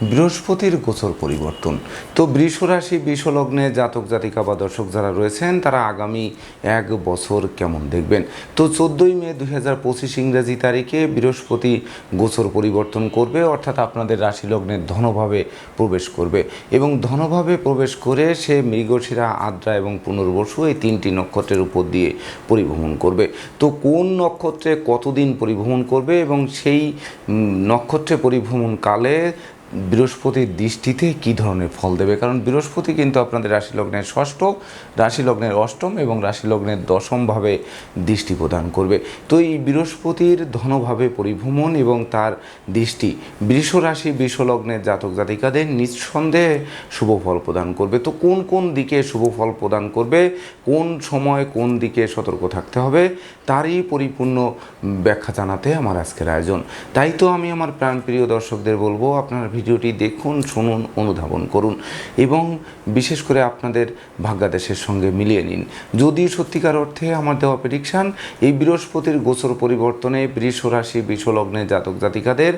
বৃহস্পতির গোচর পরিবর্তন। তো বৃষ রাশি বিশ্বলগ্নে জাতক, জাতিকা বা দর্শক যারা রয়েছেন, তারা আগামী এক বছর কেমন দেখবেন? তো চোদ্দোই মে দুই হাজার পঁচিশ ইংরেজি তারিখে বৃহস্পতি গোচর পরিবর্তন করবে, অর্থাৎ আপনাদের রাশি লগ্নের ধনভাবে প্রবেশ করবে। এবং ধনভাবে প্রবেশ করে সে মৃগশিরা, আদ্রা এবং পুনর্বসু এই তিনটি নক্ষত্রের উপর দিয়ে পরিভ্রমণ করবে। তো কোন নক্ষত্রে কতদিন পরিভ্রমণ করবে এবং সেই নক্ষত্রে পরিভ্রমণকালে বৃহস্পতির দৃষ্টিতে কী ধরনের ফল দেবে? কারণ বৃহস্পতি কিন্তু আপনাদের রাশি লগ্নের ষষ্ঠ, রাশি লগ্নের অষ্টম এবং রাশি লগ্নের দশমভাবে দৃষ্টি প্রদান করবে। তো এই বৃহস্পতির ধনভাবে পরিভ্রমণ এবং তার দৃষ্টি বৃষ রাশি লগ্নের জাতক জাতিকাদের নিঃসন্দেহে শুভ ফল প্রদান করবে। তো কোন কোন দিকে শুভ ফল প্রদান করবে? কোন সময় কোন দিকে সতর্ক থাকতে হবে? তারই পরিপূর্ণ ব্যাখ্যা জানাতে আমার আজকের আয়োজন। তাই তো আমি আমার প্রাণপ্রিয় দর্শকদের বলব, আপনার ভিডিওটি দেখুন, শুনুন, অনুধাবন করুন এবং বিশেষ করে আপনাদের ভাগ্যাদেশের সঙ্গে মিলিয়ে নিন। যদি সত্যিকার অর্থে আমার দেওয়া প্রেডিকশান এই বৃহস্পতির গোচর পরিবর্তনে বৃষ রাশি বিশ্বলগ্নে জাতক জাতিকাদের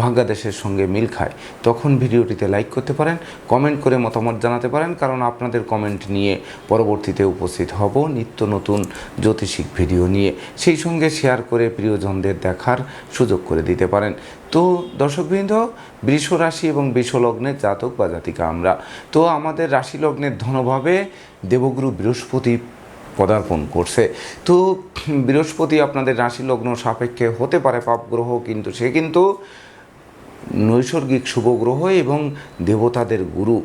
ভাগ্যাদেশের সঙ্গে মিল খায়। তখন ভিডিওটিতে লাইক করতে পারেন কমেন্ট করে মতামত জানাতে পারেন, কারণ আপনাদের কমেন্ট নিয়ে পরবর্তীতে উপস্থিত হব নিত্য নতুন জ্যোতিষিক ভিডিও নিয়ে। সেই সঙ্গে শেয়ার করে প্রিয়জনদের দেখার সুযোগ করে দিতে পারেন। তো দর্শকবৃন্দ বৃষ রাশি এবং বৃষলগ্নের জাতক বা জাতিকা আমরা। তো আমাদের রাশি লগ্নের ধনভাবে দেবগুরু বৃহস্পতি পদার্পণ করছে। তো বৃহস্পতি আপনাদের রাশি লগ্ন সাপেক্ষে হতে পারে পাপ গ্রহ কিন্তু সে কিন্তু নৈসর্গিক শুভ গ্রহ এবং দেবতাদের গুরু।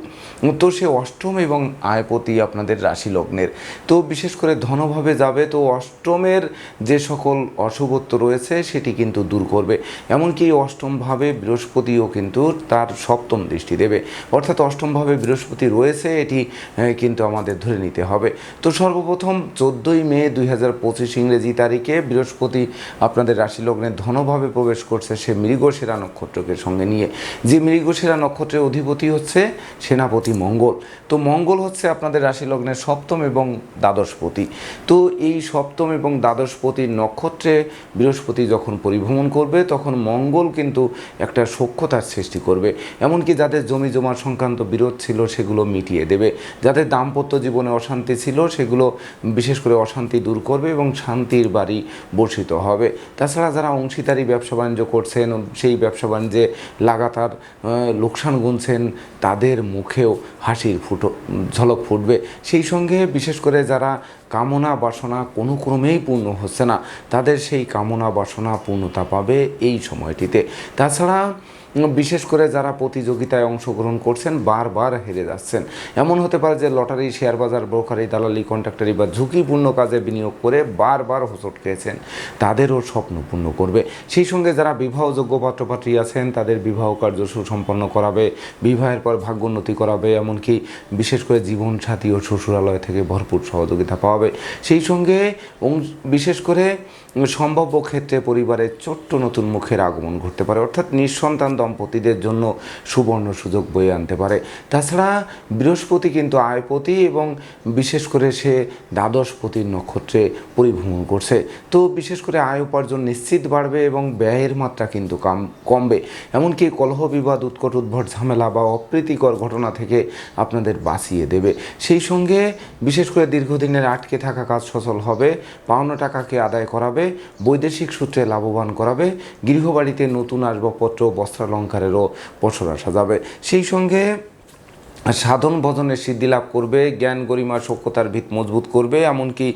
তো সে অষ্টম এবং আয়পতি আপনাদের রাশি লগ্নের। তো বিশেষ করে ধনভাবে যাবে, তো অষ্টমের যে সকল অশুভত্ব রয়েছে সেটি কিন্তু দূর করবে। এমনকি অষ্টমভাবে বৃহস্পতিও কিন্তু তার সপ্তম দৃষ্টি দেবে। অর্থাৎ অষ্টমভাবে বৃহস্পতি রয়েছে, এটি কিন্তু আমাদের ধরে নিতে হবে। তো সর্বপ্রথম চোদ্দোই মে দুই হাজার পঁচিশ ইংরেজি তারিখে বৃহস্পতি আপনাদের রাশি লগ্নে ধনভাবে প্রবেশ করছে সে মৃগশিরা নক্ষত্রকে সঙ্গে নিয়ে। যে মৃগশিরা নক্ষত্রের অধিপতি হচ্ছে সেনাপতি মঙ্গল। তো মঙ্গল হচ্ছে আপনাদের রাশি লগ্নের সপ্তম এবং দ্বাদশপতি তো এই সপ্তম এবং দ্বাদশপতির নক্ষত্রে বৃহস্পতি যখন পরিভ্রমণ করবে, তখন মঙ্গল কিন্তু একটা সক্ষতার সৃষ্টি করবে। এমনকি যাদের জমি জমা সংক্রান্ত বিরোধ ছিল, সেগুলো মিটিয়ে দেবে। যাদের দাম্পত্য জীবনে অশান্তি ছিল, সেগুলো বিশেষ করে অশান্তি দূর করবে এবং শান্তির বাড়ি বর্ষিত হবে। তাছাড়া যারা অংশীদারি ব্যবসা বাণিজ্য করছেন, সেই ব্যবসা বাণিজ্যে লাগাতার লোকসান গুনছেন, তাদের মুখেও হাসির ফুটো, ঝলক ফুটবে। সেই সঙ্গে বিশেষ করে যারা কামনা বাসনা কোনো ক্রমেই পূর্ণ হচ্ছে না, তাদের সেই কামনা বাসনা পূর্ণতা পাবে এই সময়টিতে। তাছাড়া বিশেষ করে যারা প্রতিযোগিতায় অংশগ্রহণ করছেন, বারবার হেরে যাচ্ছেন। এমন হতে পারে যে লটারি, শেয়ার বাজার ব্রোকারি দালালি, কন্ট্রাক্টারি বা ঝুঁকিপূর্ণ কাজে বিনিয়োগ করে বারবার হোঁচট খেয়েছেন। তাদেরও স্বপ্ন পূর্ণ করবে। সেই সঙ্গে যারা বিবাহযোগ্য পাত্রপাত্রী আছেন, তাদের বিবাহ কার্য সুসম্পন্ন করাবে, বিবাহের পর ভাগ্যোন্নতি করাবে, এমনকি বিশেষ করে জীবনসাথী ও শ্বশুরালয় থেকে ভরপুর সহযোগিতা পাওয়াবে। সেই সঙ্গে বিশেষ করে সম্ভাব্য ক্ষেত্রে পরিবারের ছোট্ট নতুন মুখের আগমন ঘটতে পারে। অর্থাৎ নিঃসন্তান দম্পতিদের জন্য সুবর্ণ সুযোগ বয়ে আনতে পারে। তাছাড়া বৃহস্পতি কিন্তু আয়পতি এবং বিশেষ করে সে দ্বাদশপতির নক্ষত্রে পরিভ্রমণ করছে। তো বিশেষ করে আয় উপার্জন নিশ্চিত বাড়বে এবং ব্যয়ের মাত্রা কিন্তু কাম, কমবে। এমনকি কলহ বিবাদ, উৎকট উদ্ভট ঝামেলা বা অপ্রীতিকর ঘটনা থেকে আপনাদের বাঁচিয়ে দেবে। সেই সঙ্গে বিশেষ করে দীর্ঘদিনের আটকে থাকা কাজ সচল হবে পাওনা টাকাকে আদায় করাবে, বৈদেশিক সূত্রে লাভবান করাবে, গৃহবাড়িতে নতুন আসবাবপত্র বস্ত্রালঙ্কারেরও পসরা সাজাবে। সেই সঙ্গে সাধন ভজনের সিদ্ধি লাভ করবে, জ্ঞান গরিমা সক্ষতার ভিত মজবুত করবে, এমনকি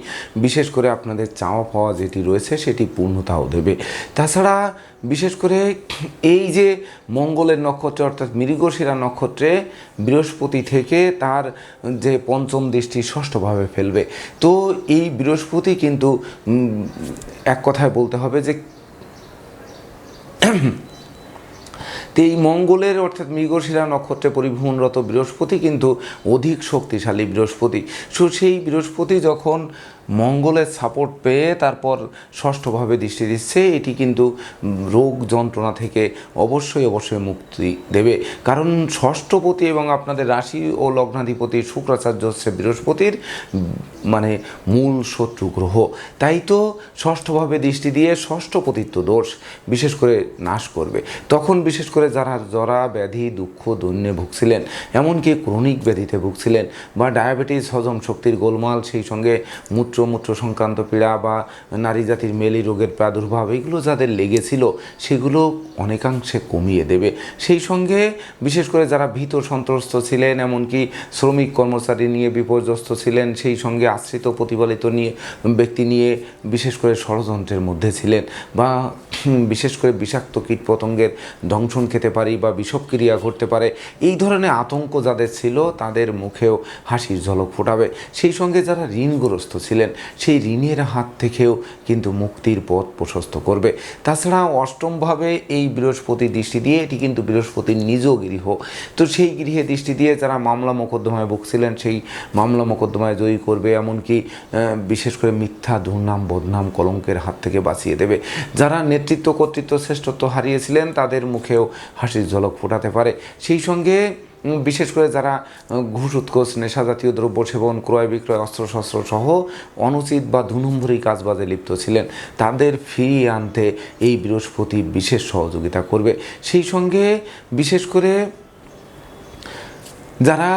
বিশেষ করে আপনাদের চাওয়া পাওয়া যেটি রয়েছে সেটি পূর্ণতাও দেবে। তাছাড়া বিশেষ করে এই যে মঙ্গলের নক্ষত্রে অর্থাৎ মৃগশিরা নক্ষত্রে বৃহস্পতি থেকে তার যে পঞ্চম দৃষ্টি ষষ্ঠভাবে ফেলবে। তো এই বৃহস্পতি কিন্তু এক কথায় বলতে হবে যে তো এই মঙ্গলের, অর্থাৎ মৃগশিরা নক্ষত্রে পরিভ্রমণরত বৃহস্পতি কিন্তু অধিক শক্তিশালী বৃহস্পতি। সো সেই বৃহস্পতি যখন মঙ্গলের সাপোর্ট পেয়ে তারপর ষষ্ঠভাবে দৃষ্টি দিচ্ছে, এটি কিন্তু রোগ যন্ত্রণা থেকে অবশ্যই অবশ্যই মুক্তি দেবে। কারণ ষষ্ঠপতি এবং আপনাদের রাশি ও লগ্নাধিপতি শুক্রাচার্য হচ্ছে বৃহস্পতির মানে মূল শত্রু গ্রহ। তাই তো ষষ্ঠভাবে দৃষ্টি দিয়ে ষষ্ঠপতিত্ব দোষ বিশেষ করে নাশ করবে। তখন বিশেষ করে যারা জরা, ব্যাধি, দুঃখ, দৈন্যে ভুগছিলেন, এমনকি ক্রনিক ব্যাধিতে ভুগছিলেন বা ডায়াবেটিস, হজম শক্তির গোলমাল, সেই সঙ্গে মূত্র মূত্র সংক্রান্ত পীড়া বা নারী জাতির মেলি রোগের প্রাদুর্ভাব, এগুলো যাদের লেগেছিল, সেগুলো অনেকাংশে কমিয়ে দেবে। সেই সঙ্গে বিশেষ করে যারা ভীত সন্ত্রস্ত ছিলেন, এমনকি শ্রমিক কর্মচারী নিয়ে বিপর্যস্ত ছিলেন, সেই সঙ্গে আশ্রিত প্রতিপালিত নিয়ে, ব্যক্তি নিয়ে বিশেষ করে ষড়যন্ত্রের মধ্যে ছিলেন বা বিশেষ করে বিষাক্ত কীটপতঙ্গের দংশন খেতে পারি বা বিষক্রিয়া ঘটতে পারে, এই ধরনের আতঙ্ক যাদের ছিল, তাদের মুখেও হাসির ঝলক ফোটাবে। সেই সঙ্গে যারা ঋণগ্রস্ত ছিলেন সেই ঋণের হাত থেকেও কিন্তু মুক্তির পথ প্রশস্ত করবে। তাছাড়া অষ্টমভাবে এই বৃহস্পতি দৃষ্টি দিয়ে এটি কিন্তু বৃহস্পতির নিজ গৃহ। তো সেই গৃহে দৃষ্টি দিয়ে যারা মামলা মোকদ্দমায় ভুগছিলেন, সেই মামলা মোকদ্দমায় জয়ী করবে, এমনকি বিশেষ করে মিথ্যা দুর্নাম, বদনাম, কলঙ্কের হাত থেকে বাঁচিয়ে দেবে। যারা নেতৃত্ব কর্তৃত্ব শ্রেষ্ঠত্ব হারিয়েছিলেন, তাদের মুখেও হাসির ঝলক ফোটাতে পারে। সেই সঙ্গে বিশেষ করে যারা ঘুষ উৎকোষ নেশা জাতীয় দ্রব্য সেবন, ক্রয় বিক্রয়, অস্ত্রশস্ত্র সহ অনুচিত বা দু কাজবাজে লিপ্ত ছিলেন, তাদের ফিরিয়ে আনতে এই বৃহস্পতি বিশেষ সহযোগিতা করবে। সেই সঙ্গে বিশেষ করে যারা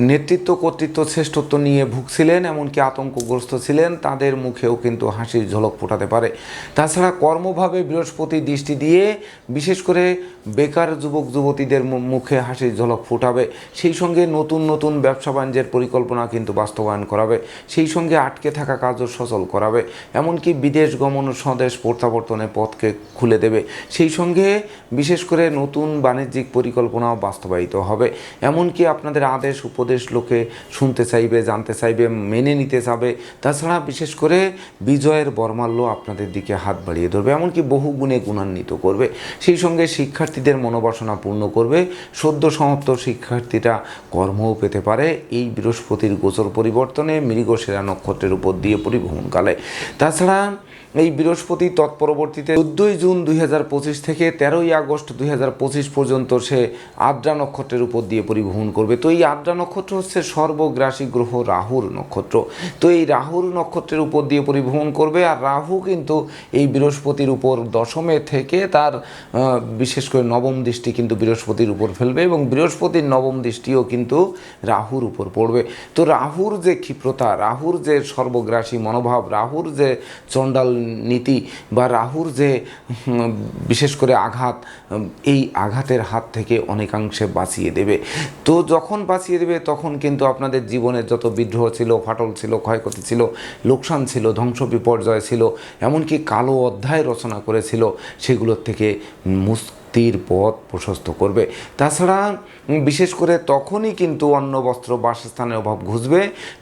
নেতৃত্ব কর্তৃত্ব শ্রেষ্ঠত্ব নিয়ে ভুগছিলেন, এমনকি আতঙ্কগ্রস্ত ছিলেন, তাদের মুখেও কিন্তু হাসির ঝলক ফোটাতে পারে। তাছাড়া কর্মভাবে বৃহস্পতি দৃষ্টি দিয়ে বিশেষ করে বেকার যুবক, যুবতীদের মুখে হাসির ঝলক ফোটাবে। সেই সঙ্গে নতুন নতুন ব্যবসা বাণিজ্যের পরিকল্পনা কিন্তু বাস্তবায়ন করাবে। সেই সঙ্গে আটকে থাকা কাজও সচল করাবে। এমনকি বিদেশ গমন ও স্বদেশ প্রত্যাবর্তনের পথকে খুলে দেবে। সেই সঙ্গে বিশেষ করে নতুন বাণিজ্যিক পরিকল্পনাও বাস্তবায়িত হবে। এমনকি আপনাদের আদেশ, উপদেশ লোকে শুনতে চাইবে, জানতে চাইবে, মেনে নিতে চাবে। তাছাড়া বিশেষ করে বিজয়ের বর্মাল্য আপনাদের দিকে হাত বাড়িয়ে ধরবে, এমনকি বহু গুণে গুণান্বিত করবে। সেই সঙ্গে শিক্ষার্থীদের মনোবাসনা পূর্ণ করবে, সদ্য সমাপ্ত শিক্ষার্থীরা কর্মও পেতে পারে। এই বৃহস্পতির গোচর পরিবর্তনে মৃগশিরা নক্ষত্রের উপর দিয়ে পরিভ্রমণকালে তাছাড়া এই বৃহস্পতি তৎপরবর্তীতে চোদ্দোই জুন দুই হাজার পঁচিশ থেকে তেরোই আগস্ট দুই হাজার পঁচিশ পর্যন্ত সে আদ্রা নক্ষত্রের উপর দিয়ে পরিবহন করবে। তো এই আদ্রা নক্ষত্র হচ্ছে সর্বগ্রাসী গ্রহ রাহুর নক্ষত্র। তো এই রাহুর নক্ষত্রের উপর দিয়ে পরিবহন করবে আর রাহু কিন্তু এই বৃহস্পতির উপর দশমে থেকে তার বিশেষ করে নবম দৃষ্টি কিন্তু বৃহস্পতির উপর ফেলবে এবং বৃহস্পতির নবম দৃষ্টিও কিন্তু রাহুর উপর পড়বে। তো রাহুর যে ক্ষিপ্রতা, রাহুর যে সর্বগ্রাসী মনোভাব, রাহুর যে চণ্ডাল নীতি বা রাহুর যে বিশেষ করে আঘাত এই আঘাতের হাত থেকে অনেকাংশে বাঁচিয়ে দেবে। তো যখন বাঁচিয়ে দেবে, তখন কিন্তু আপনাদের জীবনের যত বিদ্রোহ ছিল, ফাটল ছিল, ক্ষয়ক্ষতি ছিল, লোকসান ছিল, ধ্বংস বিপর্যয় ছিল, এমনকি কালো অধ্যায় রচনা করেছিল, সেগুলোর থেকে মুক্তির পথ প্রশস্ত করবে। তাছাড়া বিশেষ করে তখনই কিন্তু অন্য বস্ত্র, বাসস্থানের অভাব ঘুষবে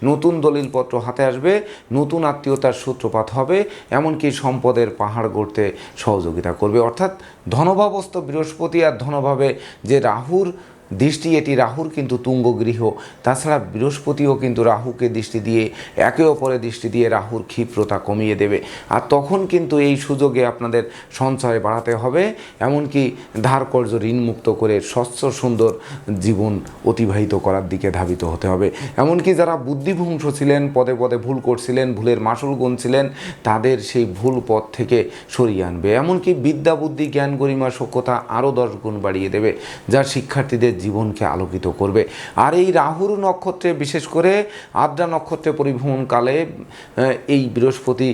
নতুন দলিলপত্র হাতে আসবে, নতুন আত্মীয়তার সূত্রপাত হবে, এমনকি সম্পদের পাহাড় গড়তে সহযোগিতা করবে। অর্থাৎ ধনভাবস্থ বৃহস্পতি আর ধনভাবে যে রাহুর দৃষ্টি এটি রাহুর কিন্তু তুঙ্গ গৃহ তাছাড়া বৃহস্পতিও কিন্তু রাহুকে দৃষ্টি দিয়ে, একে অপরের দৃষ্টি দিয়ে রাহুর ক্ষিপ্রতা কমিয়ে দেবে। আর তখন কিন্তু এই সুযোগে আপনাদের সঞ্চয় বাড়াতে হবে, এমনকি ধার কর্য ঋণমুক্ত করে স্বচ্ছ সুন্দর জীবন অতিবাহিত করার দিকে ধাবিত হতে হবে। এমনকি যারা বুদ্ধিভংস ছিলেন, পদে পদে ভুল করছিলেন, ভুলের মাসুল গুনছিলেন, তাদের সেই ভুল পথ থেকে সরিয়ে আনবে। এমনকি বিদ্যা বুদ্ধি, জ্ঞান গরিমা সক্ষতা আরও দশ গুণ বাড়িয়ে দেবে, যা শিক্ষার্থীদের জীবনকে আলোকিত করবে। আর এই রাহুর নক্ষত্রে, বিশেষ করে আদ্রা নক্ষত্রে পরিভ্রমণকালে এই বৃহস্পতি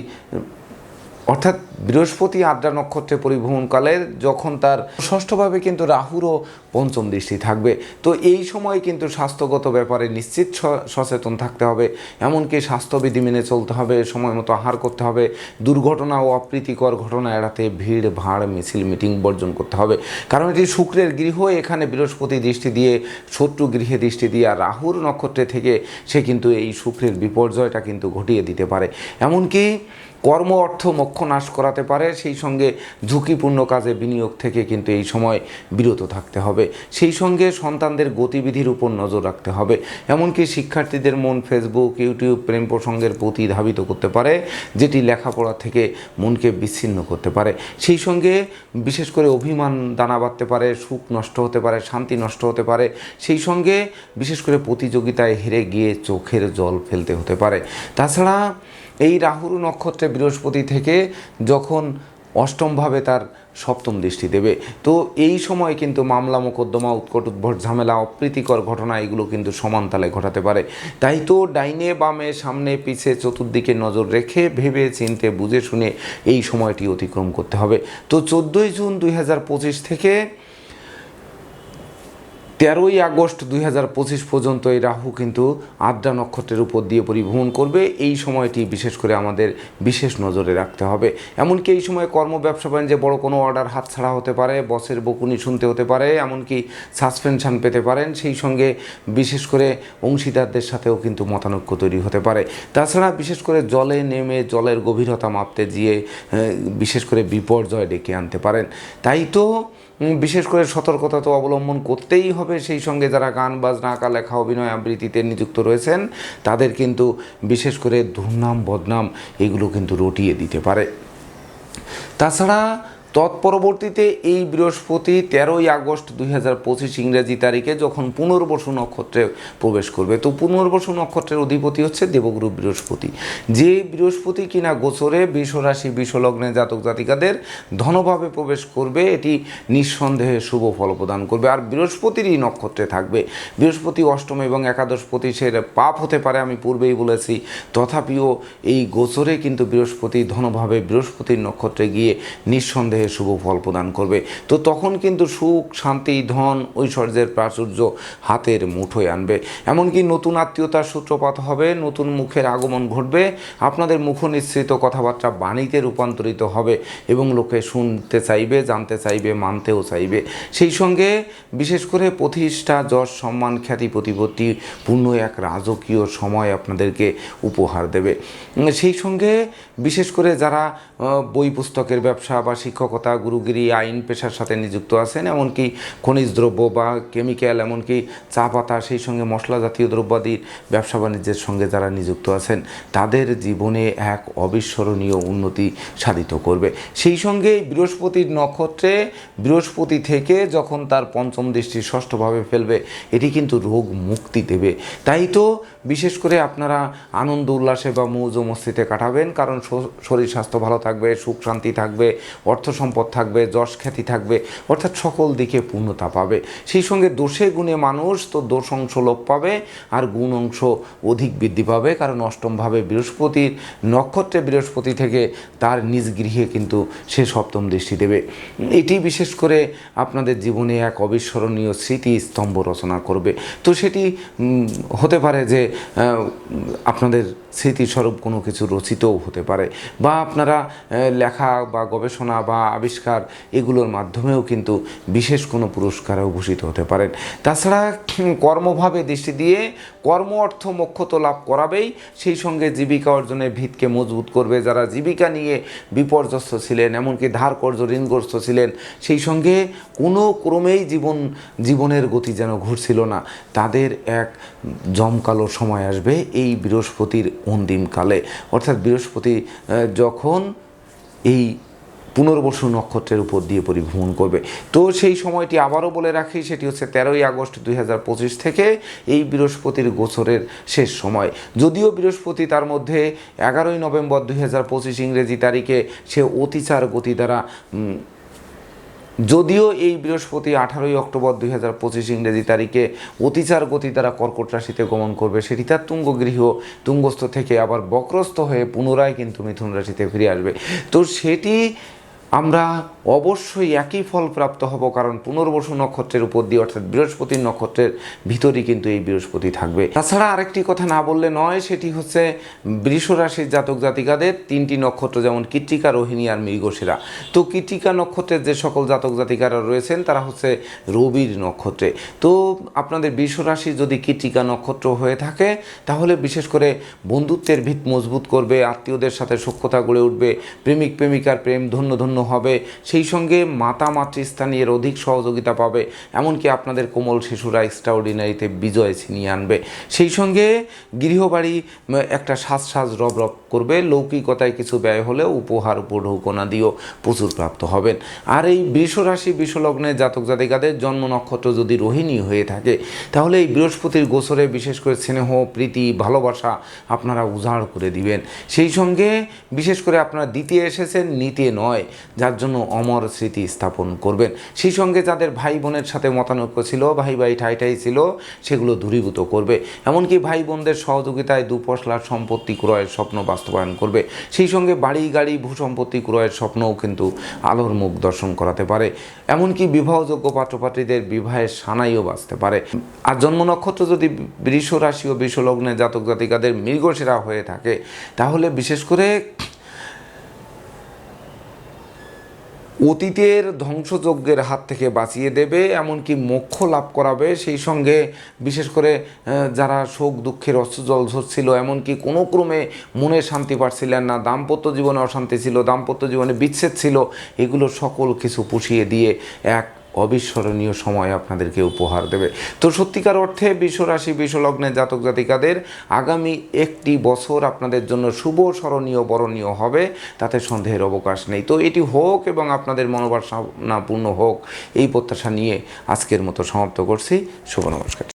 অর্থাৎ বৃহস্পতি আদ্রা নক্ষত্রে পরিভ্রমণকালে যখন তার ষষ্ঠভাবে কিন্তু রাহুরও পঞ্চম দৃষ্টি থাকবে। তো এই সময় কিন্তু স্বাস্থ্যগত ব্যাপারে নিশ্চিত সচেতন থাকতে হবে। এমনকি স্বাস্থ্যবিধি মেনে চলতে হবে, সময় মতো আহার করতে হবে, দুর্ঘটনা ও অপ্রীতিকর ঘটনা এড়াতে ভিড়, ভাড়, মিছিল, মিটিং বর্জন করতে হবে। কারণ এটি শুক্রের গৃহ, এখানে বৃহস্পতি দৃষ্টি দিয়ে, শত্রু গৃহে দৃষ্টি দিয়ে, আর রাহুর নক্ষত্রে থেকে সে কিন্তু এই শুক্রের বিপর্যয়টা কিন্তু ঘটিয়ে দিতে পারে। এমনকি কর্ম, অর্থ, মোক্ষ নাশ করা করাতে পারে, সেই সঙ্গে ঝুঁকিপূর্ণ কাজে বিনিয়োগ থেকে কিন্তু এই সময় বিরত থাকতে হবে। সেই সঙ্গে সন্তানদের গতিবিধির উপর নজর রাখতে হবে। এমনকি শিক্ষার্থীদের মন ফেসবুক ইউটিউব প্রেম প্রসঙ্গের প্রতি ধাবিত করতে পারে, যেটি লেখাপড়া থেকে মনকে বিচ্ছিন্ন করতে পারে। সেই সঙ্গে বিশেষ করে অভিমান দানা বাঁধতে পারে, সুখ নষ্ট হতে পারে, শান্তি নষ্ট হতে পারে। সেই সঙ্গে বিশেষ করে প্রতিযোগিতায় হেরে গিয়ে চোখের জল ফেলতে হতে পারে। তাছাড়া এই রাহুর নক্ষত্রে বৃহস্পতি থেকে যখন অষ্টমভাবে তার সপ্তম দৃষ্টি দেবে, তো এই সময় কিন্তু মামলা, মোকদ্দমা, উৎকট উদ্ভট, ঝামেলা, অপ্রীতিকর ঘটনা এগুলো কিন্তু সমান তালে ঘটাতে পারে। তাই তো ডাইনে বামে, সামনে পিছে, চতুর্দিকে নজর রেখে ভেবে চিনতে, বুঝে শুনে এই সময়টি অতিক্রম করতে হবে। তো চোদ্দোই জুন দু হাজার পঁচিশ থেকে তেরোই আগস্ট দুই হাজার পঁচিশ পর্যন্ত এই রাহু কিন্তু আদ্রা নক্ষত্রের উপর দিয়ে পরিভ্রমণ করবে। এই সময়টি বিশেষ করে আমাদের বিশেষ নজরে রাখতে হবে। এমনকি এই সময় কর্ম ব্যবসা বাণিজ্যে বড় কোনো অর্ডার হাতছাড়া হতে পারে, বসের বকুনি শুনতে হতে পারে, এমনকি সাসপেনশন পেতে পারেন। সেই সঙ্গে বিশেষ করে অংশীদারদের সাথেও কিন্তু মতানৈক্য তৈরি হতে পারে। তাছাড়া বিশেষ করে জলে নেমে জলের গভীরতা মাপতে গিয়ে বিশেষ করে বিপর্যয় ডেকে আনতে পারেন। তাই তো বিশেষ করে সতর্কতা তো অবলম্বন করতেই হবে। সেই সঙ্গে যারা গান, বাজনা আঁকা লেখা, অভিনয় আবৃত্তিতে নিযুক্ত রয়েছেন, তাদের কিন্তু বিশেষ করে দুর্নাম বদনাম এগুলো কিন্তু রটিয়ে দিতে পারে। তাছাড়া তৎপরবর্তীতে এই বৃহস্পতি তেরোই আগস্ট দুই হাজার পঁচিশ ইংরেজি তারিখে যখন পুনর্বসু নক্ষত্রে প্রবেশ করবে, তো পুনর্বসু নক্ষত্রের অধিপতি হচ্ছে দেবগুরু বৃহস্পতি। যে বৃহস্পতি কিনা গোচরে বিশ্বরাশি, বিশ্বলগ্নে জাতক জাতিকাদের ধনভাবে প্রবেশ করবে, এটি নিঃসন্দেহে শুভ ফল প্রদান করবে। আর বৃহস্পতিরই নক্ষত্রে থাকবে। বৃহস্পতি অষ্টম এবং একাদশ প্রতিশের পাপ হতে পারে, আমি পূর্বেই বলেছি। তথাপিও এই গোচরে কিন্তু বৃহস্পতি ধনভাবে বৃহস্পতির নক্ষত্রে গিয়ে নিঃসন্দেহে শুভ ফল প্রদান করবে। তো তখন কিন্তু সুখ, শান্তি, ধন, ঐশ্বর্যের প্রাচুর্য হাতের মুঠোয় আনবে। এমনকি নতুন আত্মীয়তার সূত্রপাত হবে, নতুন মুখের আগমন ঘটবে, আপনাদের মুখ নিঃসৃত কথাবার্তা বাণীতে রূপান্তরিত হবে এবং লোকে শুনতে চাইবে, জানতে চাইবে, মানতেও চাইবে। সেই সঙ্গে বিশেষ করে প্রতিষ্ঠা, যশ, সম্মান, খ্যাতি, প্রতিপত্তি পূর্ণ এক রাজকীয় সময় আপনাদেরকে উপহার দেবে। সেই সঙ্গে বিশেষ করে যারা বই পুস্তকের ব্যবসা বা শিক্ষকতা গুরুগিরি, আইন, পেশার সাথে নিযুক্ত আছেন, এমনকি খনিজ দ্রব্য বা কেমিক্যাল, এমনকি চা পাতা, সেই সঙ্গে মশলা জাতীয় দ্রব্যাদির ব্যবসা বাণিজ্যের সঙ্গে যারা নিযুক্ত আছেন, তাদের জীবনে এক অবিস্মরণীয় উন্নতি সাধিত করবে। সেই সঙ্গে বৃহস্পতির নক্ষত্রে, বৃহস্পতি থেকে যখন তার পঞ্চম দৃষ্টি ষষ্ঠভাবে ফেলবে, এটি কিন্তু রোগ মুক্তি দেবে। তাই তো বিশেষ করে আপনারা আনন্দ, উল্লাসে বা মৌজ মস্তিতে কাটাবেন, কারণ শরীর স্বাস্থ্য ভালো থাকবে, সুখ শান্তি থাকবে, অর্থ সম্পদ থাকবে, যশ খ্যাতি থাকবে, অর্থাৎ সকল দিকে পূর্ণতা পাবে। সেই সঙ্গে দোষে গুণে মানুষ তো দোষ অংশ লোপ পাবে, আর গুণ অংশ অধিক বৃদ্ধি পাবে, কারণ অষ্টমভাবে বৃহস্পতির নক্ষত্রে বৃহস্পতি থেকে তার নিজ গৃহে কিন্তু সে সপ্তম দৃষ্টি দেবে। এটি বিশেষ করে আপনাদের জীবনে এক অবিস্মরণীয় স্মৃতি স্তম্ভ রচনা করবে। তো সেটি হতে পারে যে আপনাদের স্মৃতিস্বরূপ কোনো কিছু রচিতও হতে পারে। বা আপনারা লেখা বা গবেষণা বা আবিষ্কার এগুলোর মাধ্যমেও কিন্তু বিশেষ কোনো পুরস্কারে ভূষিত হতে পারেন। তাছাড়া কর্মভাবে দৃষ্টি দিয়ে কর্ম অর্থ মোক্ষত লাভ করাবেই সেই সঙ্গে জীবিকা অর্জনের ভিতকে মজবুত করবে। যারা জীবিকা নিয়ে বিপর্যস্ত ছিলেন, এমনকি ধার কর্য ঋণগ্রস্ত ছিলেন, সেই সঙ্গে কোনো ক্রমেই জীবন, জীবনের গতি যেন ঘুরছিল না। তাদের এক জমকালো সময় আসবে। এই বৃহস্পতির অন্তিমকালে। অর্থাৎ বৃহস্পতি যখন এই পুনর্বসু নক্ষত্রের উপর দিয়ে পরিভ্রমণ করবে। তো সেই সময়টি আবারও বলে রাখি, সেটি হচ্ছে তেরোই আগস্ট দুই হাজার পঁচিশ থেকে এই বৃহস্পতির গোচরের শেষ সময়। যদিও বৃহস্পতি তার মধ্যে এগারোই নভেম্বর দুই হাজার পঁচিশ ইংরেজি তারিখে সে অতিচার গতি দ্বারা যদিও এই বৃহস্পতি আঠারোই অক্টোবর দুই হাজার পঁচিশ ইংরেজি তারিখে অতিচার গতি দ্বারা কর্কট রাশিতে গমন করবে, সেটি তার তুঙ্গ গৃহ তুঙ্গস্থ থেকে আবার বক্রস্থ হয়ে পুনরায় কিন্তু মিথুন রাশিতে ফিরে আসবে। তো সেটি আমরা অবশ্যই একই ফল প্রাপ্ত হব, কারণ পুনর্বসু নক্ষত্রের উপর দিয়ে, অর্থাৎ বৃহস্পতির নক্ষত্রের ভিতরই কিন্তু এই বৃহস্পতি থাকবে। তাছাড়া আরেকটি কথা না বললে নয়, সেটি হচ্ছে বৃষ রাশির জাতক জাতিকাদের তিনটি নক্ষত্র, যেমন কৃত্তিকা, রোহিণী আর মৃগশিরা। তো কৃত্তিকা নক্ষত্রের যে সকল জাতক জাতিকারা রয়েছেন, তারা হচ্ছে রবির নক্ষত্রে। তো আপনাদের বৃষ রাশি যদি কৃত্তিকা নক্ষত্র হয়ে থাকে, তাহলে বিশেষ করে বন্ধুত্বের ভিত মজবুত করবে, আত্মীয়দের সাথে সখ্যতা গড়ে উঠবে, প্রেমিক প্রেমিকার প্রেম ধন্য ধন্য হবে সেই সঙ্গে মাতা মাতৃস্থানীয় অধিক সহযোগিতা পাবে। এমনকি আপনাদের কোমল শিশুরা এক্সট্রাঅর্ডিনারিতে বিজয় ছিনিয়ে আনবে। সেই সঙ্গে গৃহবাড়ি একটা সাজ সাজ রব রব করবে লৌকিকতায় কিছু ব্যয় হলেও উপহার উপঢৌকনা দিয়েও প্রচুর প্রাপ্ত হবেন। আর এই বৃষ রাশি বিশ্বলগ্নে জাতক জাতিকাদের জন্ম নক্ষত্র যদি রোহিণী হয়ে থাকে, তাহলে এই বৃহস্পতির গোসরে বিশেষ করে স্নেহ, প্রীতি, ভালোবাসা আপনারা উজাড় করে দিবেন। সেই সঙ্গে বিশেষ করে আপনারা দিতে এসেছেন, নিতে নয়, যার জন্য অমর স্মৃতি স্থাপন করবেন। সেই সঙ্গে যাদের ভাই বোনের সাথে মতানৈক্য ছিল, ভাই ভাই ঠাই ঠাই ছিল, সেগুলো দূরীভূত করবে। এমনকি ভাই বোনদের সহযোগিতায় দুপশলার সম্পত্তি ক্রয়ের স্বপ্ন বাস্তবায়ন করবে। সেই সঙ্গে বাড়ি, গাড়ি, ভূসম্পত্তি ক্রয়ের স্বপ্নও কিন্তু আলোর মুখ দর্শন করাতে পারে। এমনকি বিবাহযোগ্য পাত্রপাত্রীদের বিবাহের সানাইও বাঁচতে পারে। আর জন্ম নক্ষত্র যদি বৃষ রাশি ও বিশ্বলগ্নে জাতক জাতিকাদের মৃগসেরা হয়ে থাকে, তাহলে বিশেষ করে অতীতের ধ্বংসযজ্ঞের হাত থেকে বাঁচিয়ে দেবে, এমনকি মোক্ষ লাভ করাবে। সেই সঙ্গে বিশেষ করে যারা শোক, দুঃখের অস্ত্রজল ঝরছিল, এমনকি কোনো ক্রমে মনে শান্তি পাচ্ছিলেন না, দাম্পত্য জীবনে অশান্তি ছিল, দাম্পত্য জীবনে বিচ্ছেদ ছিল, এগুলো সকল কিছু পুষিয়ে দিয়ে এক অবিস্মরণীয় সময় আপনাদেরকে উপহার দেবে। তো সত্যিকার অর্থে বিশ্বরাশি, বিশ্বলগ্নের জাতক জাতিকাদের আগামী একটি বছর আপনাদের জন্য শুভ, স্মরণীয়, বরণীয় হবে। তাতে সন্দেহের অবকাশ নেই। তো এটি হোক এবং আপনাদের মনোভাবনাপূর্ণ হোক, এই প্রত্যাশা নিয়ে আজকের মতো সমাপ্ত করছি। শুভ নমস্কার।